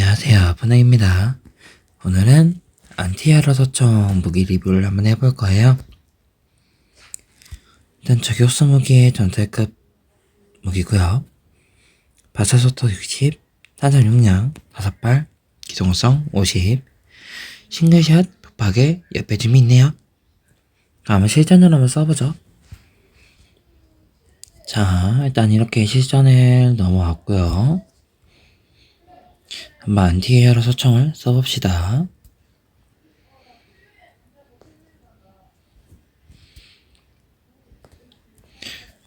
안녕하세요, 푸능입니다. 오늘은 안티아라 서청 무기 리뷰를 한번 해볼 거예요. 일단 저격수 무기의 전설급 무기고요. 바사소토 60, 탄산 용량 5발, 기동성 50, 싱글샷 북박에 옆배짐이 있네요. 한번 실전으로 한번 써보죠. 자, 일단 이렇게 실전을 넘어왔고요. 한번 안티에어로 소총을 써봅시다.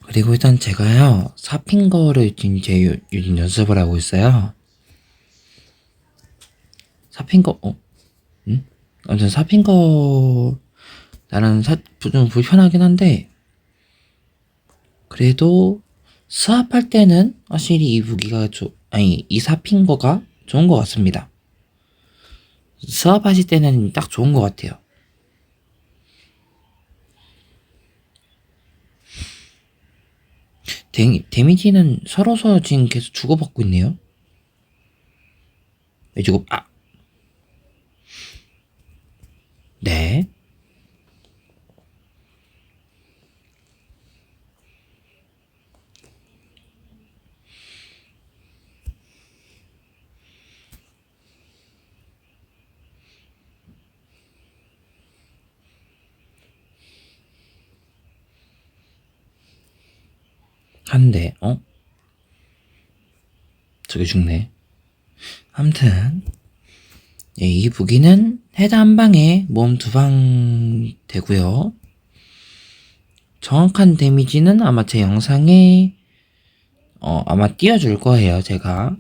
그리고 일단 제가요, 사핑거를 이제 요- 요즘 연습을 하고 있어요. 사핑거, 어? 응? 아무튼 사핑거, 나는 사, 좀 불편하긴 한데, 그래도 수압할 때는 확실히 이 무기가 조, 아니, 이 사핑거가 좋은 것 같습니다. 수압하실 때는 딱 좋은 것 같아요. 데, 데미지는 서로서 지금 계속 주고받고 있네요. 왜 주고, 아! 네. 한 대, 어? 저게 죽네. 암튼, 예, 이 무기는 헤드 한 방에 몸 두 방 되고요. 정확한 데미지는 아마 제 영상에 어, 아마 띄워줄 거예요, 제가.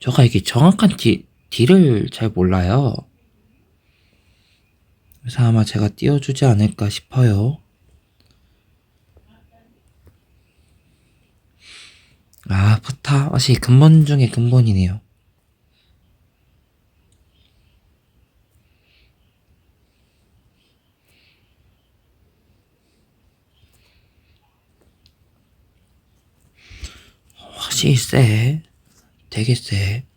제가 이게 정확한 디, 딜을 잘 몰라요. 그래서 아마 제가 띄워주지 않을까 싶어요. 아, 포타. 확실히 근본 중에 근본이네요. 확실히 세. 되게 세.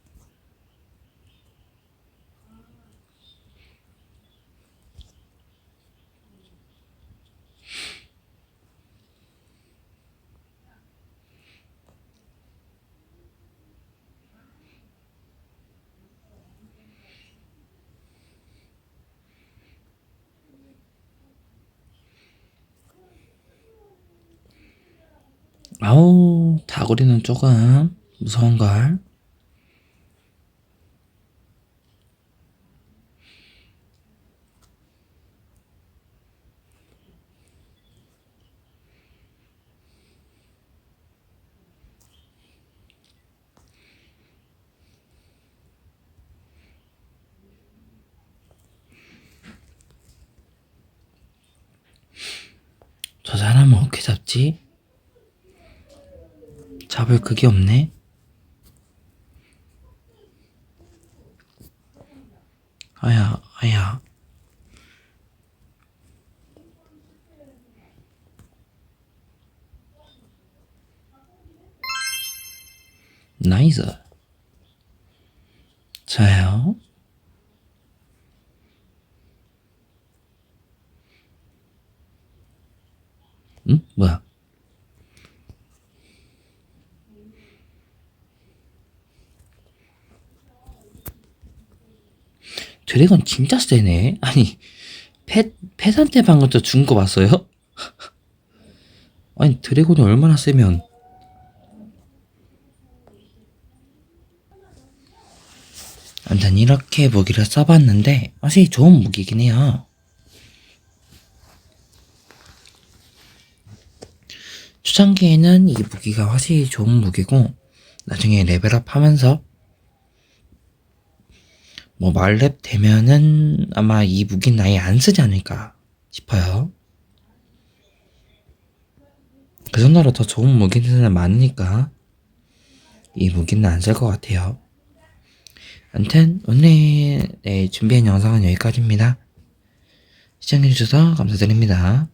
아우, 다구리는 조금 무서운걸. 저 사람은 어떻게 잡지? 잡을 그게 없네. 아야, 아야. 나이스. 자요. 응? 뭐야? 드래곤 진짜 세네. 아니, 펫, 펫한테 방금 저준거 봤어요? 아니, 드래곤이 얼마나 세면. 아무튼 이렇게 무기를 써봤는데, 확실히 좋은 무기긴 해요. 초창기에는 이 무기가 확실히 좋은 무기고, 나중에 레벨업 하면서 뭐 말렙 되면은 아마 이 무기는 아예 안 쓰지 않을까 싶어요. 그 정도로 더 좋은 무기들은 많으니까 이 무기는 안 쓸 것 같아요. 아무튼 오늘 네, 준비한 영상은 여기까지입니다. 시청해주셔서 감사드립니다.